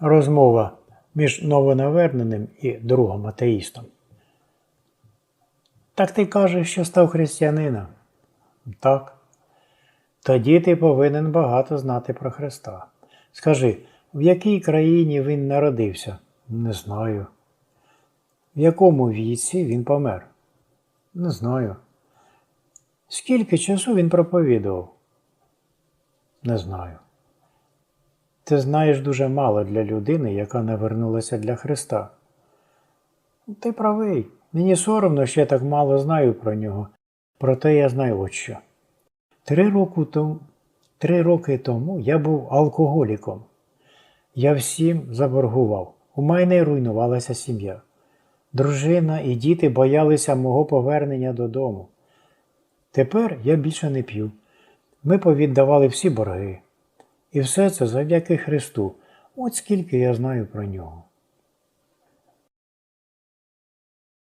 Розмова між новонаверненим і другом атеїстом. Так ти кажеш, що став християнином? Так. Тоді ти повинен багато знати про Христа. Скажи, в якій країні він народився? Не знаю. В якому віці він помер? Не знаю. Скільки часу він проповідував? Не знаю. Ти знаєш дуже мало для людини, яка навернулася для Христа. Ти правий. Мені соромно, що я так мало знаю про нього. Проте я знаю от що. Три роки тому, три роки тому я був алкоголіком. Я всім заборгував. У мене руйнувалася сім'я. Дружина і діти боялися мого повернення додому. Тепер я більше не п'ю. Ми повіддавали всі борги. І все це завдяки Христу. От скільки я знаю про нього.